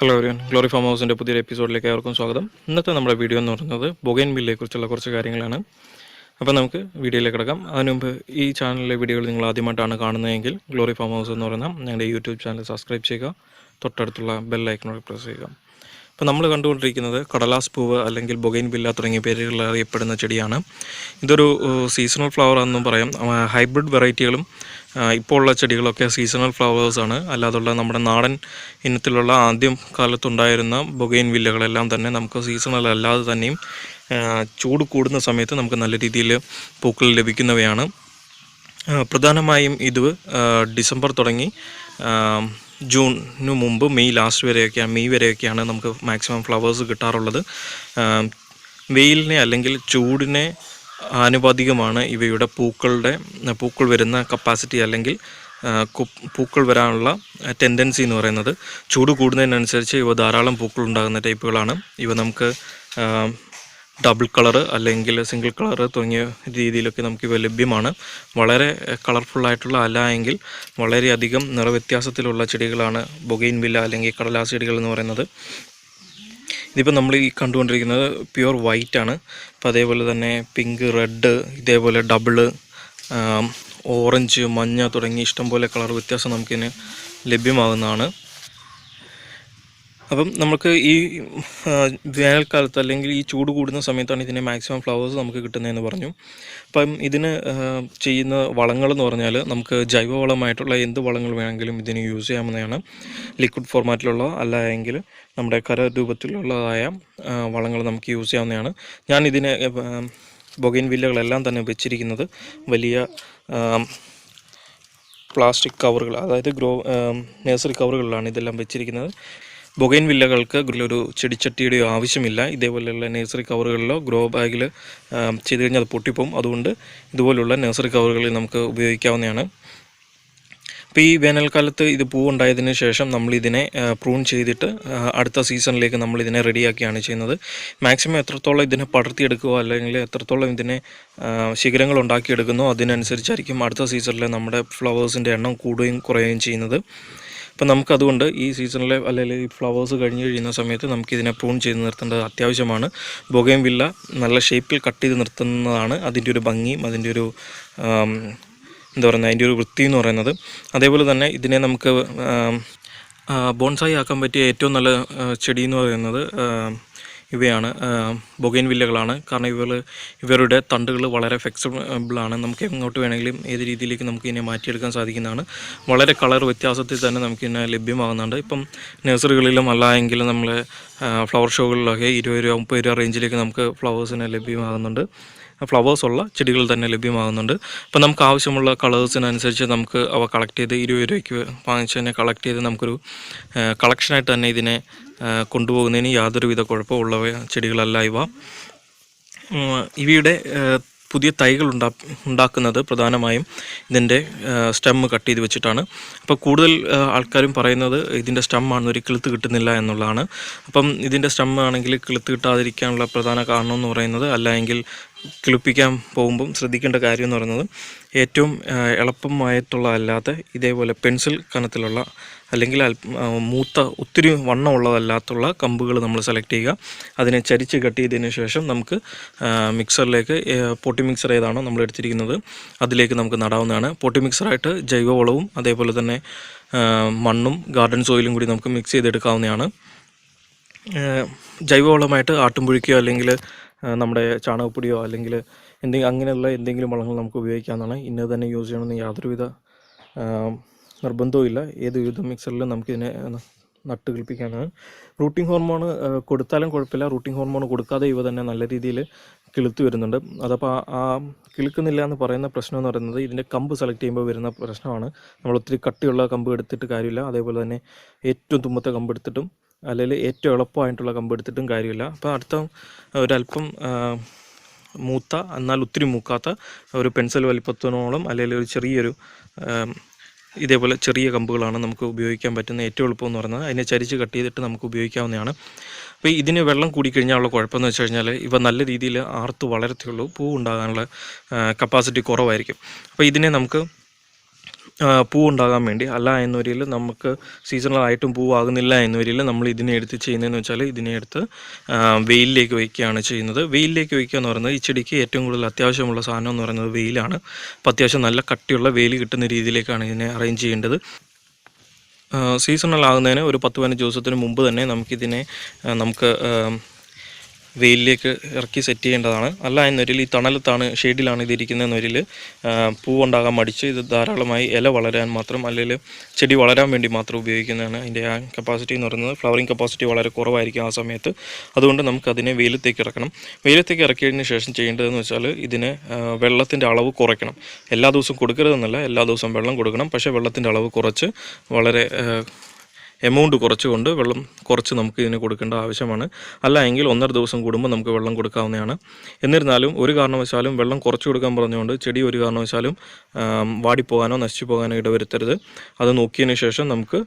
Hello ഒരു glory farm ഹൗസിന്റെ പുതിയൊരു എപ്പിസോഡിലേക്ക് ഏവർക്കും സ്വാഗതം. ഇന്നത്തെ നമ്മുടെ വീഡിയോ എന്ന് പറയുന്നത് ബൊഗൈൻ ബില്ലിനെ കുറിച്ചുള്ള കുറച്ച് കാര്യങ്ങളാണ്. അപ്പോൾ നമുക്ക് വീഡിയോയിലേക്ക് കിടക്കാം. അതിനുമുമ്പ് ഈ ചാനലിലെ വീഡിയോകൾ നിങ്ങൾ ആദ്യമായിട്ടാണ് കാണുന്നതെങ്കിൽ ഗ്ലോറി ഫാം ഹൗസ് എന്ന് പറയുന്ന ഞങ്ങളുടെ യൂട്യൂബ് ചാനൽ സബ്സ്ക്രൈബ് ചെയ്യുക. തൊട്ടടുത്തുള്ള ബെൽ ഐക്കണോട് പ്രസ് ചെയ്യുക. ഇപ്പോൾ നമ്മൾ കണ്ടുകൊണ്ടിരിക്കുന്നത് കടലാസ് പൂവ് അല്ലെങ്കിൽ ബൊഗൈൻ ബില്ല തുടങ്ങിയ പേരുകളിൽ അറിയപ്പെടുന്ന ചെടിയാണ്. ഇതൊരു സീസണൽ ഫ്ലവർ ആണെന്നും പറയാം. ഹൈബ്രിഡ് വെറൈറ്റികളും ഇപ്പോൾ ഉള്ള ചെടികളൊക്കെ സീസണൽ ഫ്ലവേഴ്സാണ് അല്ലാതുള്ള നമ്മുടെ നാടൻ ഇനത്തിലുള്ള ആദ്യം കാലത്തുണ്ടായിരുന്ന ബൊഗൈൻ വില്ലകളെല്ലാം തന്നെ നമുക്ക് സീസണൽ അല്ലാതെ തന്നെയും ചൂട് കൂടുന്ന സമയത്ത് നമുക്ക് നല്ല രീതിയിൽ പൂക്കൾ ലഭിക്കുന്നവയാണ്. പ്രധാനമായും ഇത് ഡിസംബർ തുടങ്ങി ജൂണിനു മുമ്പ് മെയ് ലാസ്റ്റ് വരെയൊക്കെയാണ് മെയ് വരെയൊക്കെയാണ് നമുക്ക് മാക്സിമം ഫ്ലവേഴ്സ് കിട്ടാറുള്ളത്. വെയിലിനെ അല്ലെങ്കിൽ ചൂടിനെ ആനുപാതികമാണ് ഇവയുടെ പൂക്കളുടെ പൂക്കൾ വരുന്ന കപ്പാസിറ്റി അല്ലെങ്കിൽ പൂക്കൾ വരാനുള്ള ടെൻഡൻസി എന്ന് പറയുന്നത്. ചൂട് കൂടുന്നതിനനുസരിച്ച് ഇവ ധാരാളം പൂക്കൾ ഉണ്ടാകുന്ന ടൈപ്പുകളാണ്. ഇവ നമുക്ക് ഡബിൾ കളറ് അല്ലെങ്കിൽ സിംഗിൾ കളറ് തുടങ്ങിയ രീതിയിലൊക്കെ നമുക്ക് ഇവ ലഭ്യമാണ്. വളരെ കളർഫുള്ളായിട്ടുള്ള അല്ല എങ്കിൽ വളരെയധികം നിറവ്യത്യാസത്തിലുള്ള ചെടികളാണ് ബൊഗൈൻ വില്ല അല്ലെങ്കിൽ കടലാസ് ചെടികൾ എന്ന് പറയുന്നത്. ഇതിപ്പോൾ നമ്മൾ ഈ കണ്ടുകൊണ്ടിരിക്കുന്നത് പ്യുവർ വൈറ്റ് ആണ്. അപ്പോൾ അതേപോലെ തന്നെ പിങ്ക് റെഡ് ഇതേപോലെ ഡബിൾ ഓറഞ്ച് മഞ്ഞ തുടങ്ങി ഇഷ്ടംപോലെ കളർ വ്യത്യാസം നമുക്കിതിന് ലഭ്യമാകുന്നതാണ്. അപ്പം നമുക്ക് ഈ വേനൽക്കാലത്ത് അല്ലെങ്കിൽ ഈ ചൂട് കൂടുന്ന സമയത്താണ് ഇതിന് മാക്സിമം ഫ്ലവേഴ്സ് നമുക്ക് കിട്ടുന്നതെന്ന് പറഞ്ഞു. അപ്പം ഇതിന് ചെയ്യുന്ന വളങ്ങൾ എന്ന് പറഞ്ഞാൽ നമുക്ക് ജൈവവളമായിട്ടുള്ള എന്ത് വളങ്ങൾ വേണമെങ്കിലും ഇതിന് യൂസ് ചെയ്യാവുന്നതാണ്. ലിക്വിഡ് ഫോർമാറ്റിലുള്ള അല്ല എങ്കിൽ നമ്മുടെ കര രൂപത്തിലുള്ളതായ വളങ്ങൾ നമുക്ക് യൂസ് ചെയ്യാവുന്നതാണ്. ഞാൻ ഇതിന് ബൊഗൈൻ വില്ലകളെല്ലാം തന്നെ വെച്ചിരിക്കുന്നത് വലിയ പ്ലാസ്റ്റിക് കവറുകൾ അതായത് ഗ്രോ നഴ്സറി കവറുകളിലാണ് ഇതെല്ലാം വെച്ചിരിക്കുന്നത്. ബൊഗൈൻ വില്ലകൾക്ക് ഒരു ചെടിച്ചട്ടിയുടെയോ ആവശ്യമില്ല. ഇതേപോലെയുള്ള നേഴ്സറി കവറുകളിലോ ഗ്രോ ബാഗിൽ ചെയ്ത് കഴിഞ്ഞാൽ അത് പൊട്ടിപ്പോവും. അതുകൊണ്ട് ഇതുപോലുള്ള നേഴ്സറി കവറുകളിൽ നമുക്ക് ഉപയോഗിക്കാവുന്നതാണ്. അപ്പോൾ ഈ വേനൽക്കാലത്ത് ഇത് പൂവുണ്ടായതിന് ശേഷം നമ്മൾ ഇതിനെ പ്രൂൺ ചെയ്തിട്ട് അടുത്ത സീസണിലേക്ക് നമ്മൾ ഇതിനെ റെഡിയാക്കിയാണ് ചെയ്യുന്നത്. മാക്സിമം എത്രത്തോളം ഇതിനെ പടർത്തിയെടുക്കുക അല്ലെങ്കിൽ എത്രത്തോളം ഇതിനെ ശിഖരങ്ങൾ ഉണ്ടാക്കിയെടുക്കുന്നോ അതിനനുസരിച്ചായിരിക്കും അടുത്ത സീസണിൽ നമ്മുടെ ഫ്ലവേഴ്സിന്റെ എണ്ണം കൂടുകയും കുറയുകയും ചെയ്യുന്നത്. അപ്പം നമുക്കതുകൊണ്ട് ഈ സീസണിലെ അല്ലെങ്കിൽ ഈ ഫ്ലവേഴ്സ് കഴിഞ്ഞ് കഴിയുന്ന സമയത്ത് നമുക്കിതിനെ പ്രൂൺ ചെയ്ത് നിർത്തേണ്ടത് അത്യാവശ്യമാണ്. ബൊഗയും വില്ല നല്ല ഷേപ്പിൽ കട്ട് ചെയ്ത് നിർത്തുന്നതാണ് അതിന്റെ ഒരു ഭംഗിയും അതിന്റെ ഒരു എന്താ പറയുന്നത് അതിന്റെ ഒരു വൃത്തി എന്ന് പറയുന്നത്. അതേപോലെ തന്നെ ഇതിനെ നമുക്ക് ബോൺസായി ആക്കാൻ പറ്റിയ ഏറ്റവും നല്ല ചെടി എന്ന് പറയുന്നത് ഇവയാണ് ബൊഗൈൻ വില്ലകളാണ്. കാരണം ഇവർ ഇവരുടെ തണ്ടുകൾ വളരെ ഫ്ലെക്സിബിളാണ് നമുക്ക് എങ്ങോട്ട് വേണമെങ്കിലും ഏത് രീതിയിലേക്ക് നമുക്ക് ഇതിനെ മാറ്റിയെടുക്കാൻ സാധിക്കുന്നതാണ്. വളരെ കളർ വ്യത്യാസത്തിൽ തന്നെ നമുക്ക് ഇതിനെ ലഭ്യമാകുന്നുണ്ട്. ഇപ്പം നഴ്സറികളിലും അല്ലായെങ്കിലും നമ്മൾ ഫ്ലവർ ഷോകളിലൊക്കെ ഇരുപത് രൂപ മുപ്പത് രൂപ റേഞ്ചിലേക്ക് നമുക്ക് ഫ്ലവേഴ്സിനെ ലഭ്യമാകുന്നുണ്ട്. ഫ്ലവേഴ്സ് ഉള്ള ചെടികൾ തന്നെ ലഭ്യമാകുന്നുണ്ട്. അപ്പോൾ നമുക്ക് ആവശ്യമുള്ള കളേഴ്സിനനുസരിച്ച് നമുക്ക് അവ കളക്ട് ചെയ്ത് ഇരുപത് രൂപയ്ക്ക് വാങ്ങിച്ച് തന്നെ കളക്ട് ചെയ്ത് നമുക്കൊരു കളക്ഷനായിട്ട് തന്നെ ഇതിനെ കൊണ്ടുപോകുന്നതിന് യാതൊരുവിധ കുഴപ്പമുള്ള ചെടികളല്ല ഇവ. ഇവയുടെ പുതിയ തൈകൾ ഉണ്ടാ ഉണ്ടാക്കുന്നത് പ്രധാനമായും ഇതിന്റെ സ്റ്റെമ്മ് കട്ട് ചെയ്ത് വെച്ചിട്ടാണ്. അപ്പോൾ കൂടുതൽ ആൾക്കാരും പറയുന്നത് ഇതിന്റെ സ്റ്റെമ്മാണ് ഒരു കിളുത്ത് കിട്ടുന്നില്ല എന്നുള്ളതാണ്. അപ്പം ഇതിന്റെ സ്റ്റെം ആണെങ്കിൽ കിളുത്ത് കിട്ടാതിരിക്കാനുള്ള പ്രധാന കാരണം എന്ന് പറയുന്നത് അല്ല എങ്കിൽ കിളിപ്പിക്കാൻ പോകുമ്പം ശ്രദ്ധിക്കേണ്ട കാര്യം എന്ന് പറയുന്നത് ഏറ്റവും എളുപ്പമായിട്ടുള്ള അല്ലാത്ത ഇതേപോലെ പെൻസിൽ കനത്തിലുള്ള അല്ലെങ്കിൽ മൂത്ത ഒത്തിരി വണ്ണമുള്ളതല്ലാത്തുള്ള കമ്പുകൾ നമ്മൾ സെലക്ട് ചെയ്യുക. അതിനെ ചരിച്ച് കട്ട് ചെയ്തതിന് ശേഷം നമുക്ക് മിക്സറിലേക്ക് പൊട്ടി മിക്സർ ഏതാണോ നമ്മൾ എടുത്തിരിക്കുന്നത് അതിലേക്ക് നമുക്ക് നടാവുന്നതാണ്. പൊട്ടി മിക്സറായിട്ട് ജൈവവളവും അതേപോലെ തന്നെ മണ്ണും ഗാർഡൻ സോയിലും കൂടി നമുക്ക് മിക്സ് ചെയ്തെടുക്കാവുന്നതാണ്. ജൈവവളമായിട്ട് ആട്ടുംപുഴിക്കോ അല്ലെങ്കിൽ നമ്മുടെ ചാണകപ്പൊടിയോ അല്ലെങ്കിൽ എന്തെങ്കിലും അങ്ങനെയുള്ള എന്തെങ്കിലും വളങ്ങൾ നമുക്ക് ഉപയോഗിക്കാവുന്നതാണ്. ഇന്നത് തന്നെ യൂസ് ചെയ്യണമെന്ന് യാതൊരുവിധ നിർബന്ധവുമില്ല ഏത് വിധ മിക്സറിലും നമുക്കിതിനെ നട്ട് കിളിപ്പിക്കാനാണ് റൂട്ടിംഗ് ഹോർമോൺ കൊടുത്താലും കുഴപ്പമില്ല. റൂട്ടിംഗ് ഹോർമോൺ കൊടുക്കാതെ ഇവ തന്നെ നല്ല രീതിയിൽ കിളുത്ത് വരുന്നുണ്ട്. അതപ്പോൾ ആ കിളുക്കുന്നില്ല എന്ന് പറയുന്ന പ്രശ്നം എന്ന് പറയുന്നത് ഇതിന്റെ കമ്പ് സെലക്ട് ചെയ്യുമ്പോൾ വരുന്ന പ്രശ്നമാണ്. നമ്മൾ ഒത്തിരി കട്ടിയുള്ള കമ്പ് എടുത്തിട്ട് കാര്യമില്ല. അതേപോലെ തന്നെ ഏറ്റവും തുമ്പത്തെ കമ്പ് എടുത്തിട്ടും അല്ലെങ്കിൽ ഏറ്റവും എളുപ്പമായിട്ടുള്ള കമ്പ് എടുത്തിട്ടും കാര്യമില്ല. അപ്പോൾ അടുത്ത ഒരല്പം മൂത്ത എന്നാൽ ഒത്തിരി മൂക്കാത്ത ഒരു പെൻസിൽ വലിപ്പത്തിനോളം അല്ലെങ്കിൽ ഒരു ചെറിയൊരു ഇതേപോലെ ചെറിയ കമ്പുകളാണ് നമുക്ക് ഉപയോഗിക്കാൻ പറ്റുന്ന ഏറ്റവും എളുപ്പം എന്ന് പറയുന്നത് അതിനെ ചരിച്ച് കട്ട് ചെയ്തിട്ട് നമുക്ക് ഉപയോഗിക്കാവുന്നതാണ്. അപ്പോൾ ഇതിന് വെള്ളം കൂടിക്കഴിഞ്ഞാലുള്ള കുഴപ്പമെന്ന് വെച്ച് കഴിഞ്ഞാൽ ഇവ നല്ല രീതിയിൽ ആർത്ത് വളരത്തുള്ളൂ പൂ ഉണ്ടാകാനുള്ള കപ്പാസിറ്റി കുറവായിരിക്കും. അപ്പോൾ ഇതിനെ നമുക്ക് പൂ ഉണ്ടാകാൻ വേണ്ടി. അല്ല എന്നൊരിൽ നമുക്ക് സീസണലായിട്ടും പൂവാകുന്നില്ല എന്നൊരിൽ നമ്മൾ ഇതിനെ എടുത്ത് ചെയ്യുന്നതെന്ന് വെച്ചാൽ ഇതിനെ എടുത്ത് വെയിലിലേക്ക് വയ്ക്കുകയാണ് ചെയ്യുന്നത്. വെയിലിലേക്ക് വയ്ക്കുക എന്ന് പറയുന്നത് ഈ ചെടിക്ക് ഏറ്റവും കൂടുതൽ അത്യാവശ്യമുള്ള സാധനം എന്ന് പറയുന്നത് വെയിലാണ്. അപ്പോൾ അത്യാവശ്യം നല്ല കട്ടിയുള്ള വെയിൽ കിട്ടുന്ന രീതിയിലേക്കാണ് ഇതിനെ അറേഞ്ച് ചെയ്യേണ്ടത്. സീസണൽ ആകുന്നതിന് ഒരു പത്ത് പതിനഞ്ച് ദിവസത്തിന് മുമ്പ് തന്നെ നമുക്കിതിനെ നമുക്ക് വെയിലിലേക്ക് ഇറക്കി സെറ്റ് ചെയ്യേണ്ടതാണ്. അല്ല എന്നൊരിൽ ഈ തണലത്താണ് ഷെയ്ഡിലാണ് ഇതിരിക്കുന്ന എന്നൊരിൽ പൂവുണ്ടാകാൻ മടിച്ച് ഇത് ധാരാളമായി ഇല വളരാൻ മാത്രം അല്ലെങ്കിൽ ചെടി വളരാൻ വേണ്ടി മാത്രം ഉപയോഗിക്കുന്നതാണ് അതിന്റെ ആ കപ്പാസിറ്റി എന്ന് പറയുന്നത്. ഫ്ലവറിങ് കപ്പാസിറ്റി വളരെ കുറവായിരിക്കും ആ സമയത്ത്. അതുകൊണ്ട് നമുക്ക് അതിനെ വെയിലത്തേക്ക് ഇറക്കണം. വെയിലത്തേക്ക് ഇറക്കിയതിന് ശേഷം ചെയ്യേണ്ടതെന്ന് വെച്ചാൽ ഇതിന് വെള്ളത്തിന്റെ അളവ് കുറയ്ക്കണം. എല്ലാ ദിവസവും കൊടുക്കരുതെന്നല്ല എല്ലാ ദിവസവും വെള്ളം കൊടുക്കണം. പക്ഷേ വെള്ളത്തിന്റെ അളവ് കുറച്ച് വളരെ എമൗണ്ട് കുറച്ചുകൊണ്ട് വെള്ളം കുറച്ച് നമുക്ക് ഇതിന് കൊടുക്കേണ്ട ആവശ്യമാണ്. അല്ല എങ്കിൽ ഒന്നര ദിവസം കൂടുമ്പോൾ നമുക്ക് വെള്ളം കൊടുക്കാവുന്നതാണ്. എന്നിരുന്നാലും ഒരു കാരണവശാലും വെള്ളം കുറച്ച് കൊടുക്കാൻ പറഞ്ഞുകൊണ്ട് ചെടി ഒരു കാരണവശാലും വാടിപ്പോകാനോ നശിച്ചു പോകാനോ ഇടവരുത്തരുത്. അത് നോക്കിയതിന് ശേഷം നമുക്ക്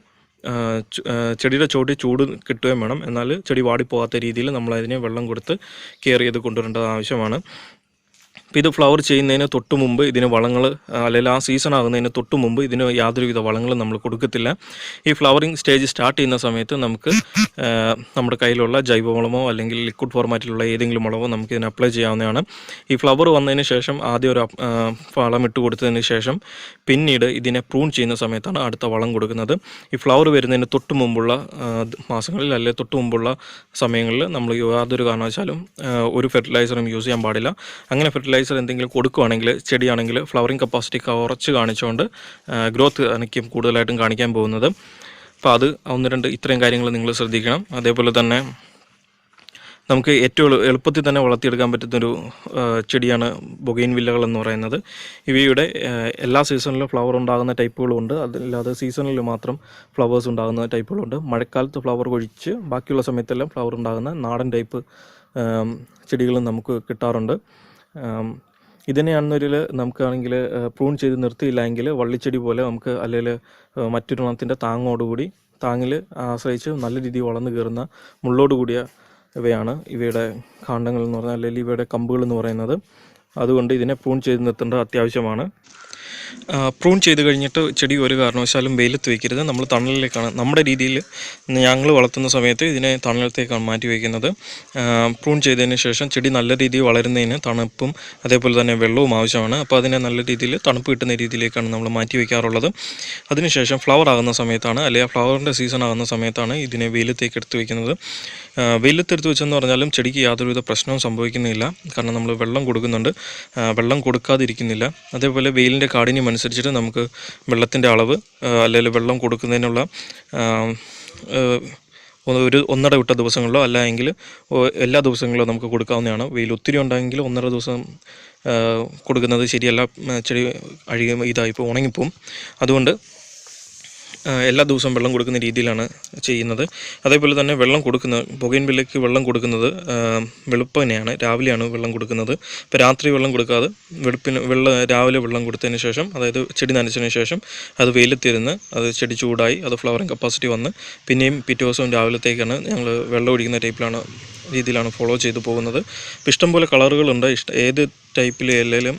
ചെടിയുടെ ചോട്ടിൽ ചൂട് കിട്ടുകയും വേണം. എന്നാൽ ചെടി വാടിപ്പോകാത്ത രീതിയിൽ നമ്മളതിനെ വെള്ളം കൊടുത്ത് കെയർ ചെയ്ത് കൊണ്ടുവരേണ്ടത് ആവശ്യമാണ്. അപ്പോൾ ഇത് ഫ്ലവർ ചെയ്യുന്നതിന് തൊട്ട് മുമ്പ് ഇതിന് വളങ്ങൾ അല്ലെങ്കിൽ ആ സീസൺ ആകുന്നതിന് തൊട്ട് മുമ്പ് ഇതിന് യാതൊരുവിധ വളങ്ങളും നമ്മൾ കൊടുക്കത്തില്ല. ഈ ഫ്ലവറിങ് സ്റ്റേജ് സ്റ്റാർട്ട് ചെയ്യുന്ന സമയത്ത് നമുക്ക് നമ്മുടെ കയ്യിലുള്ള ജൈവവളമോ അല്ലെങ്കിൽ ലിക്വിഡ് ഫോർമാറ്റിലുള്ള ഏതെങ്കിലും വളമോ നമുക്ക് ഇതിന് അപ്ലൈ ചെയ്യാവുന്നതാണ്. ഈ ഫ്ലവർ വന്നതിന് ശേഷം ആദ്യം ഒരു വളം ഇട്ട് കൊടുത്തതിന് ശേഷം പിന്നീട് ഇതിനെ പ്രൂൺ ചെയ്യുന്ന സമയത്താണ് അടുത്ത വളം കൊടുക്കുന്നത്. ഈ ഫ്ലവർ വരുന്നതിന് തൊട്ട് മുമ്പുള്ള മാസങ്ങളിൽ അല്ലെങ്കിൽ തൊട്ട് മുമ്പുള്ള സമയങ്ങളിൽ നമ്മൾ യാതൊരു കാരണവശാലും ഒരു ഫെർട്ടിലൈസറും യൂസ് ചെയ്യാൻ പാടില്ല. അങ്ങനെ ഫെർട്ടിലൈസർ എന്തെങ്കിലും കൊടുക്കുകയാണെങ്കിൽ ചെടിയാണെങ്കിൽ ഫ്ലവറിങ് കപ്പാസിറ്റി കുറച്ച് കാണിച്ചുകൊണ്ട് ഗ്രോത്ത് എനിക്കും കൂടുതലായിട്ടും കാണിക്കാൻ പോകുന്നത്. അപ്പോൾ അത് ഒന്ന് രണ്ട് ഇത്രയും കാര്യങ്ങൾ നിങ്ങൾ ശ്രദ്ധിക്കണം. അതേപോലെ തന്നെ നമുക്ക് ഏറ്റവും എളുപ്പത്തിൽ തന്നെ വളർത്തിയെടുക്കാൻ പറ്റുന്നൊരു ചെടിയാണ് ബൊഗൈൻ വില്ലകൾ എന്ന് പറയുന്നത്. ഇവയുടെ എല്ലാ സീസണിലും ഫ്ലവർ ഉണ്ടാകുന്ന ടൈപ്പുകളും ഉണ്ട് അതല്ലാതെ സീസണിൽ മാത്രം ഫ്ലവേഴ്സ് ഉണ്ടാകുന്ന ടൈപ്പുകളുണ്ട് മഴക്കാലത്ത് ഫ്ലവർ കൊഴിച്ച് ബാക്കിയുള്ള സമയത്തെല്ലാം ഫ്ലവർ ഉണ്ടാകുന്ന നാടൻ ടൈപ്പ് ചെടികളും നമുക്ക് കിട്ടാറുണ്ട്. ആം, ഇതിനെയാണെന്നൊരിൽ നമുക്കാണെങ്കിൽ പ്രൂൺ ചെയ്ത് നിർത്തിയില്ല എങ്കിൽ വള്ളിച്ചെടി പോലെ നമുക്ക് അല്ലെങ്കിൽ മറ്റൊരെണ്ണത്തിന്റെ താങ്ങോടുകൂടി താങ്ങിൽ ആശ്രയിച്ച് നല്ല രീതിയിൽ വളർന്നു കയറുന്ന മുള്ളോട് കൂടിയ ഇവയാണ് ഇവയുടെ കാണ്ഡങ്ങൾ എന്ന് പറഞ്ഞാൽ അല്ലെങ്കിൽ ഇവയുടെ കമ്പുകൾ എന്ന് പറയുന്നത്. അതുകൊണ്ട് ഇതിനെ പ്രൂൺ ചെയ്ത് നിർത്തേണ്ടത് അത്യാവശ്യമാണ്. പ്രൂൺ ചെയ്ത് കഴിഞ്ഞിട്ട് ചെടി ഒരു കാരണവശാലും വെയിലത്ത് വയ്ക്കരുത് നമ്മൾ തണലിലേക്കാണ് നമ്മുടെ രീതിയിൽ ഞങ്ങൾ വളർത്തുന്ന സമയത്ത് ഇതിനെ തണലത്തേക്കാണ് മാറ്റി വയ്ക്കുന്നത് പ്രൂൺ ചെയ്തതിന് ശേഷം ചെടി നല്ല രീതിയിൽ വളരുന്നതിന് തണുപ്പും അതേപോലെ തന്നെ വെള്ളവും ആവശ്യമാണ്. അപ്പോൾ അതിനെ നല്ല രീതിയിൽ തണുപ്പ് കിട്ടുന്ന രീതിയിലേക്കാണ് നമ്മൾ മാറ്റി വയ്ക്കാറുള്ളത് അതിനുശേഷം ഫ്ലവർ ആകുന്ന സമയത്താണ് അല്ലെങ്കിൽ ഫ്ലവറിന്റെ സീസൺ ആകുന്ന സമയത്താണ് ഇതിനെ വെയിലത്തേക്ക് എടുത്ത് വയ്ക്കുന്നത് വെയിലത്തെടുത്ത് വെച്ചെന്ന് പറഞ്ഞാലും ചെടിക്ക് യാതൊരുവിധ പ്രശ്നവും സംഭവിക്കുന്നില്ല. കാരണം നമ്മൾ വെള്ളം കൊടുക്കുന്നുണ്ട്. വെള്ളം കൊടുക്കാതിരിക്കുന്നില്ല. അതേപോലെ വെയിലിന്റെ കാഠിന്യം അനുസരിച്ചിട്ട് നമുക്ക് വെള്ളത്തിന്റെ അളവ് അല്ലെങ്കിൽ വെള്ളം കൊടുക്കുന്നതിനുള്ള ഒരു ഒന്നര വിട്ട ദിവസങ്ങളിലോ അല്ല എങ്കിൽ എല്ലാ ദിവസങ്ങളിലോ നമുക്ക് കൊടുക്കാവുന്നതാണ്. വെയിൽ ഒത്തിരി ഉണ്ടെങ്കിൽ ഒന്നര ദിവസം കൊടുക്കുന്നത് ശരിയല്ല. ചെടി അഴുകി ഇതായിപ്പോൾ ഉണങ്ങിപ്പോവും. അതുകൊണ്ട് എല്ലാ ദിവസവും വെള്ളം കൊടുക്കുന്ന രീതിയിലാണ് ചെയ്യുന്നത്. അതേപോലെ തന്നെ വെള്ളം കൊടുക്കുന്ന പുകയിൻ വില്ലയ്ക്ക് വെള്ളം കൊടുക്കുന്നത് വെളുപ്പനെയാണ് രാവിലെയാണ് വെള്ളം കൊടുക്കുന്നത്. ഇപ്പോൾ രാത്രി വെള്ളം കൊടുക്കാതെ വെളുപ്പിന് വെള്ളം രാവിലെ വെള്ളം കൊടുത്തതിന് ശേഷം അതായത് ചെടി നനച്ചതിന് ശേഷം അത് വെയിലത്തിരുന്ന് അത് ചെടി ചൂടായി അത് ഫ്ലവറിങ് കപ്പാസിറ്റി വന്ന് പിന്നെയും പിറ്റേ ദിവസവും രാവിലത്തേക്കാണ് ഞങ്ങൾ വെള്ളം ഒഴിക്കുന്ന ടൈപ്പിലാണ് രീതിയിലാണ് ഫോളോ ചെയ്തു പോകുന്നത്. ഇഷ്ടം ഇഷ്ടംപോലെ കളറുകളുണ്ട്. ഇഷ്ട ഏത് ടൈപ്പിൽ എല്ലാലും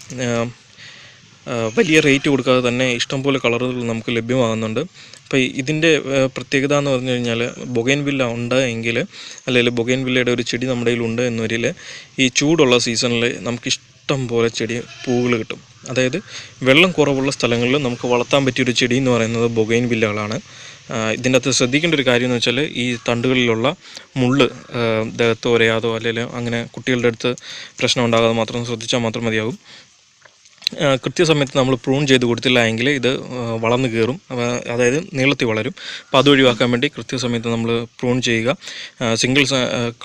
വലിയ റേറ്റ് കൊടുക്കാതെ തന്നെ ഇഷ്ടംപോലെ കളറുകൾ നമുക്ക് ലഭ്യമാകുന്നുണ്ട്. അപ്പോൾ ഇതിന്റെ പ്രത്യേകത എന്ന് പറഞ്ഞു കഴിഞ്ഞാൽ ബൊഗൈൻ വില്ല ഉണ്ട് എങ്കിൽ അല്ലെങ്കിൽ ബൊഗൈൻ വില്ലയുടെ ഒരു ചെടി നമ്മുടെ കയ്യിലുണ്ട് എന്നൊരിൽ ഈ ചൂടുള്ള സീസണിൽ നമുക്ക് ഇഷ്ടം പോലെ ചെടി പൂവുകൾ കിട്ടും. അതായത് വെള്ളം കുറവുള്ള സ്ഥലങ്ങളിൽ നമുക്ക് വളർത്താൻ പറ്റിയൊരു ചെടി എന്ന് പറയുന്നത് ബൊഗൈൻ വില്ലകളാണ് ഇതിന്റെ അകത്ത് ശ്രദ്ധിക്കേണ്ട ഒരു കാര്യം എന്ന് വെച്ചാൽ ഈ തണ്ടുകളിലുള്ള മുള്ള് ദേഹത്ത് ഒരയാതോ അല്ലെങ്കിൽ അങ്ങനെ കുട്ടികളുടെ അടുത്ത് പ്രശ്നം ഉണ്ടാകാതെ മാത്രം ശ്രദ്ധിച്ചാൽ മാത്രം മതിയാകും. കൃത്യസമയത്ത് നമ്മൾ പ്രൂൺ ചെയ്ത് കൊടുത്തില്ല എങ്കിൽ ഇത് വളർന്നു കയറും. അതായത് നീളത്തിൽ വളരും. അപ്പോൾ അത് ഒഴിവാക്കാൻ വേണ്ടി കൃത്യസമയത്ത് നമ്മൾ പ്രൂൺ ചെയ്യുക. സിംഗിൾ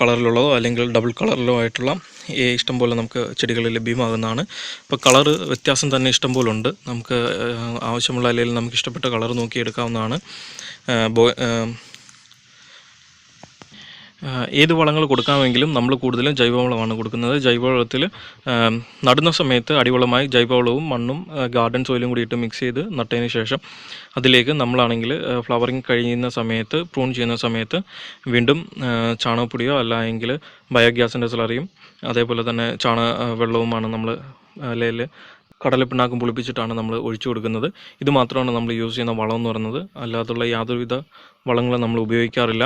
കളറിലുള്ളതോ അല്ലെങ്കിൽ ഡബിൾ കളറിലോ ആയിട്ടുള്ള ഇഷ്ടം പോലെ നമുക്ക് ചെടികൾ ലഭ്യമാകുന്നതാണ്. അപ്പോൾ കളറ് വ്യത്യാസം തന്നെ ഇഷ്ടം പോലെ ഉണ്ട്. നമുക്ക് ആവശ്യമുള്ള അല്ലെങ്കിൽ നമുക്ക് ഇഷ്ടപ്പെട്ട കളർ നോക്കി എടുക്കാവുന്നതാണ് ആ, ബോ- ആ, ആ, ഏത് വളങ്ങൾ കൊടുക്കാമെങ്കിലും നമ്മൾ കൂടുതലും ജൈവവളമാണ് കൊടുക്കുന്നത്. ജൈവവളത്തിൽ നടുന്ന സമയത്ത് അടിവളമായി ജൈവവളവും മണ്ണും ഗാർഡൻ സോയിലും കൂടിയിട്ട് മിക്സ് ചെയ്ത് നട്ടതിന് ശേഷം അതിലേക്ക് നമ്മളാണെങ്കിൽ ഫ്ലവറിങ് കഴിയുന്ന സമയത്ത് പ്രൂൺ ചെയ്യുന്ന സമയത്ത് വീണ്ടും ചാണകപ്പൊടിയോ അല്ലെങ്കിൽ ബയോഗ്യാസിന്റെ സ്ലറിയും അതേപോലെ തന്നെ ചാണ വെള്ളവുമാണ് നമ്മൾ അല്ലെങ്കിൽ കടലപ്പിണ്ണാക്കും പുളിപ്പിച്ചിട്ടാണ് നമ്മൾ ഒഴിച്ചു കൊടുക്കുന്നത്. ഇത് മാത്രമാണ് നമ്മൾ യൂസ് ചെയ്യുന്ന വളം എന്ന് പറയുന്നത്. അല്ലാതുള്ള യാതൊരുവിധ വളങ്ങളും നമ്മൾ ഉപയോഗിക്കാറില്ല.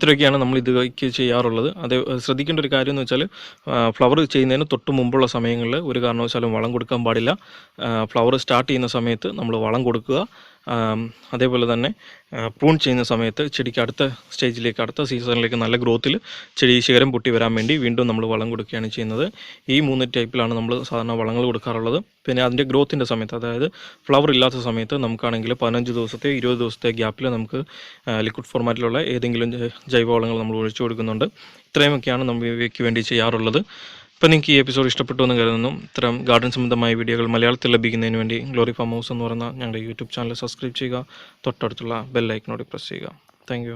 ഇത്രയൊക്കെയാണ് നമ്മൾ ഇതിലേക്ക് ചെയ്യാറുള്ളത്. അത് ശ്രദ്ധിക്കേണ്ട ഒരു കാര്യം എന്ന് വെച്ചാൽ ഫ്ലവർ ചെയ്യുന്നതിന് തൊട്ട് മുമ്പുള്ള സമയങ്ങളിൽ ഒരു കാരണവശാലും വളം കൊടുക്കാൻ പാടില്ല. ഫ്ലവർ സ്റ്റാർട്ട് ചെയ്യുന്ന സമയത്ത് നമ്മൾ വളം കൊടുക്കുക. അതേപോലെ തന്നെ പൂൺ ചെയ്യുന്ന സമയത്ത് ചെടിക്ക് അടുത്ത സ്റ്റേജിലേക്ക് അടുത്ത സീസണിലേക്ക് നല്ല ഗ്രോത്തിൽ ചെടി ശിഖരം പൊട്ടി വരാൻ വേണ്ടി വീണ്ടും നമ്മൾ വളം കൊടുക്കുകയാണ് ചെയ്യുന്നത്. ഈ മൂന്ന് ടൈപ്പിലാണ് നമ്മൾ സാധാരണ വളങ്ങൾ കൊടുക്കാറുള്ളത്. പിന്നെ അതിന്റെ ഗ്രോത്തിന്റെ സമയത്ത് അതായത് ഫ്ലവർ ഇല്ലാത്ത സമയത്ത് നമുക്കാണെങ്കിൽ പതിനഞ്ച് ദിവസത്തെ ഇരുപത് ദിവസത്തെ ഗ്യാപ്പിൽ നമുക്ക് ലിക്വിഡ് ഫോർമാറ്റിലുള്ള ഏതെങ്കിലും ജൈവവളങ്ങൾ നമ്മൾ ഒഴിച്ചു കൊടുക്കുന്നുണ്ട്. ഇത്രയുമൊക്കെയാണ് നമ്മൾ ഇവയ്ക്ക് വേണ്ടി ചെയ്യാറുള്ളത്. അപ്പോൾ നിങ്ങൾക്ക് ഈ എപ്പിസോഡ് ഇഷ്ടപ്പെട്ടു എന്ന് കരുതുന്നു. ഇത്തരം ഗാർഡൻ സംബന്ധമായ വീഡിയോകൾ മലയാളത്തിൽ ലഭിക്കുന്നതിന് വേണ്ടി ഗ്ലോറി ഫാം ഹൗസ് എന്ന് പറയുന്ന ഞങ്ങളുടെ യൂട്യൂബ് ചാനൽ സബ്സ്ക്രൈബ് ചെയ്യുക. തൊട്ടടുത്തുള്ള ബെൽ ഐക്കനോട് പ്രസ് ചെയ്യുക. താങ്ക്